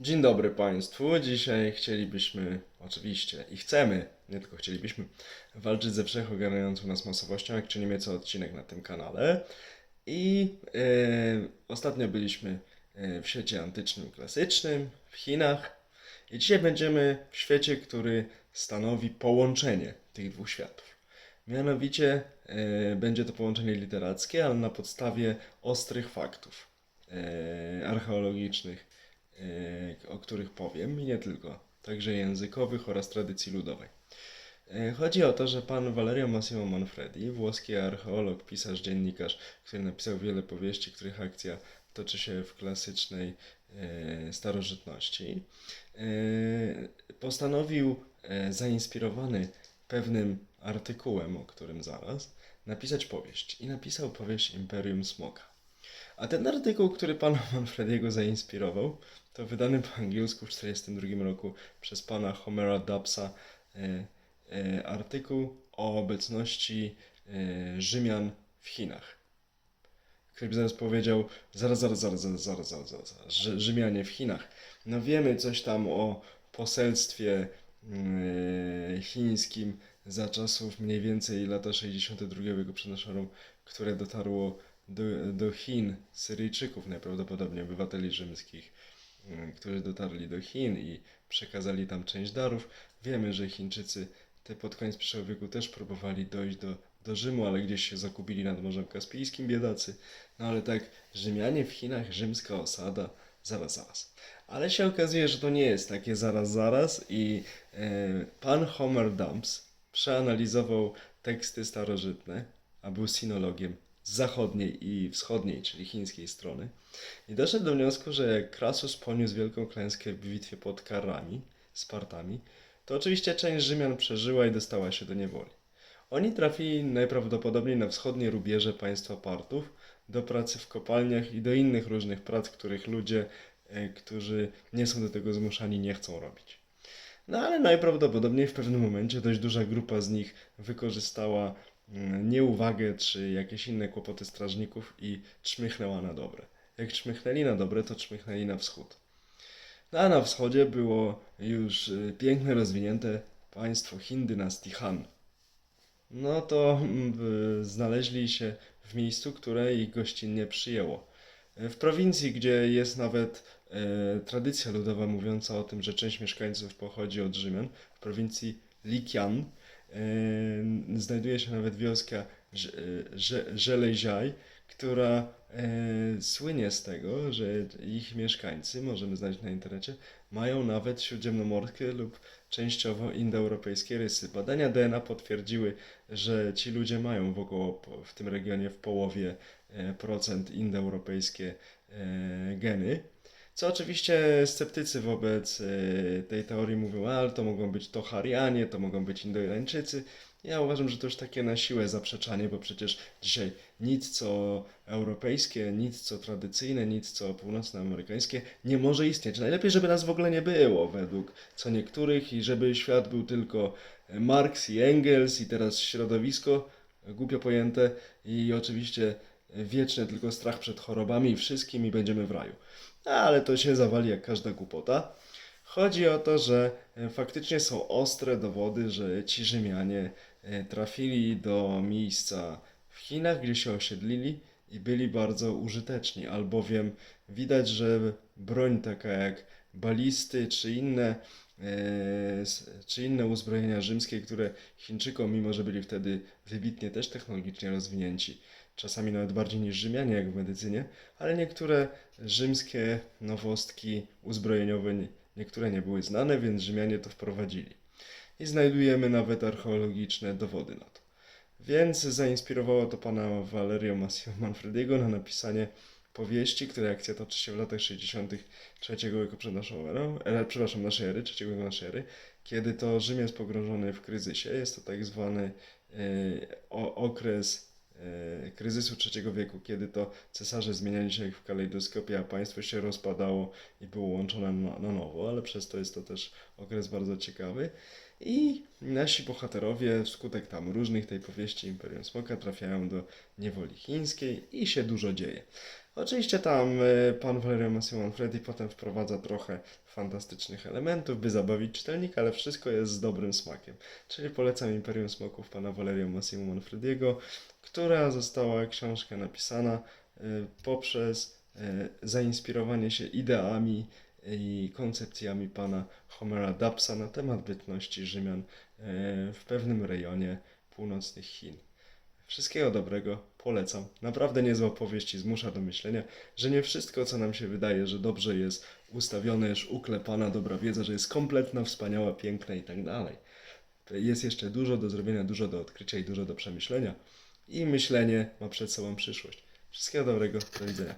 Dzień dobry Państwu. Dzisiaj chcielibyśmy, oczywiście i chcemy, nie tylko chcielibyśmy, walczyć ze wszechogarniającą nas masowością, jak czynimy co odcinek na tym kanale. I e, ostatnio byliśmy e, w świecie antycznym klasycznym, w Chinach. I dzisiaj będziemy w świecie, który stanowi połączenie tych dwóch światów. Mianowicie e, będzie to połączenie literackie, ale na podstawie ostrych faktów archeologicznych, o których powiem i nie tylko, także językowych oraz tradycji ludowej. E, Chodzi o to, że pan Valerio Massimo Manfredi, włoski archeolog, pisarz, dziennikarz, który napisał wiele powieści, których akcja toczy się w klasycznej e, starożytności, e, postanowił, e, zainspirowany pewnym artykułem, o którym zaraz, napisać powieść. I napisał powieść Imperium Smoka. A ten artykuł, który pana Manfrediego zainspirował, to wydany po angielsku w 1942 roku przez pana Homera Dobbsa e, e, artykuł o obecności e, Rzymian w Chinach. Ktoś zaraz powiedział, zaraz, zaraz, zaraz, zaraz, zaraz, zaraz, zaraz, Rzymianie w Chinach. No wiemy coś tam o poselstwie e, chińskim za czasów mniej więcej lata 62 przed naszą które dotarło do, do Chin, Syryjczyków najprawdopodobniej, obywateli rzymskich, mm, którzy dotarli do Chin i przekazali tam część darów. Wiemy, że Chińczycy te pod koniec przeszłego wieku też próbowali dojść do, do Rzymu, ale gdzieś się zakubili nad Morzem Kaspijskim biedacy. No ale tak, Rzymianie w Chinach, rzymska osada, zaraz, zaraz. Ale się okazuje, że to nie jest takie zaraz, zaraz i e, pan Homer Dumps przeanalizował teksty starożytne, a był sinologiem zachodniej i wschodniej, czyli chińskiej strony i doszedł do wniosku, że Krasus poniósł wielką klęskę w bitwie pod Karami, Spartami, to oczywiście część Rzymian przeżyła i dostała się do niewoli. Oni trafili najprawdopodobniej na wschodnie rubieże państwa Partów do pracy w kopalniach i do innych różnych prac, których ludzie, e, którzy nie są do tego zmuszani, nie chcą robić. No ale najprawdopodobniej w pewnym momencie dość duża grupa z nich wykorzystała nieuwagę czy jakieś inne kłopoty strażników i czmychnęła na dobre. Jak czmychnęli na dobre, to czmychnęli na wschód. No a na wschodzie było już y, piękne, rozwinięte państwo Chin dynastii Han. No to mm, znaleźli się w miejscu, które ich gościnnie przyjęło. E, W prowincji, gdzie jest nawet e, tradycja ludowa mówiąca o tym, że część mieszkańców pochodzi od Rzymian, w prowincji Likian, znajduje się nawet wioska Ż- Ż- Żelejziaj, która e, słynie z tego, że ich mieszkańcy, możemy znaleźć na internecie, mają nawet śródziemnomorskie lub częściowo indoeuropejskie rysy. Badania DNA potwierdziły, że ci ludzie mają wokoło w tym regionie w połowie e, procent indoeuropejskie e, geny. Co oczywiście sceptycy wobec e, tej teorii mówią, ale to mogą być Tocharianie, to mogą być Indoirańczycy. Ja uważam, że to już takie na siłę zaprzeczanie, bo przecież dzisiaj nic co europejskie, nic co tradycyjne, nic co północnoamerykańskie nie może istnieć. Najlepiej, żeby nas w ogóle nie było według co niektórych i żeby świat był tylko Marx i Engels i teraz środowisko głupio pojęte i oczywiście wieczny tylko strach przed chorobami i wszystkim i będziemy w raju. Ale to się zawali jak każda głupota. Chodzi o to, że e, faktycznie są ostre dowody, że ci Rzymianie e, trafili do miejsca w Chinach, gdzie się osiedlili i byli bardzo użyteczni, albowiem widać, że broń taka jak balisty czy inne, czy inne uzbrojenia rzymskie, które Chińczykom, mimo że byli wtedy wybitnie też technologicznie rozwinięci, czasami nawet bardziej niż Rzymianie, jak w medycynie, ale niektóre rzymskie nowostki uzbrojeniowe, nie- niektóre nie były znane, więc Rzymianie to wprowadzili. I znajdujemy nawet archeologiczne dowody na to. Więc zainspirowało to pana Valerio Massimo Manfrediego na napisanie powieści, której akcja toczy się w latach 60. trzeciego wieku przed naszą erą, e, przepraszam, naszej ery, trzeciego wieku naszej ery, kiedy to Rzym jest pogrążony w kryzysie. Jest to tak zwany e, o, okres e, kryzysu trzeciego wieku, kiedy to cesarze zmieniali się w kalejdoskopie, a państwo się rozpadało i było łączone na, na nowo, ale przez to jest to też okres bardzo ciekawy. I nasi bohaterowie wskutek tam różnych tej powieści Imperium Smoka trafiają do niewoli chińskiej i się dużo dzieje. Oczywiście tam y, pan Valerio Massimo Manfredi potem wprowadza trochę fantastycznych elementów, by zabawić czytelnika, ale wszystko jest z dobrym smakiem. Czyli polecam Imperium Smoków pana Valerio Massimo Manfrediego, która została książka napisana y, poprzez y, zainspirowanie się ideami i koncepcjami pana Homera Dapsa na temat bytności Rzymian w pewnym rejonie północnych Chin. Wszystkiego dobrego, polecam. Naprawdę niezła opowieść i zmusza do myślenia, że nie wszystko, co nam się wydaje, że dobrze jest ustawione, już uklepana, dobra wiedza, że jest kompletna, wspaniała, piękna i tak dalej. Jest jeszcze dużo do zrobienia, dużo do odkrycia i dużo do przemyślenia. I myślenie ma przed sobą przyszłość. Wszystkiego dobrego, do widzenia.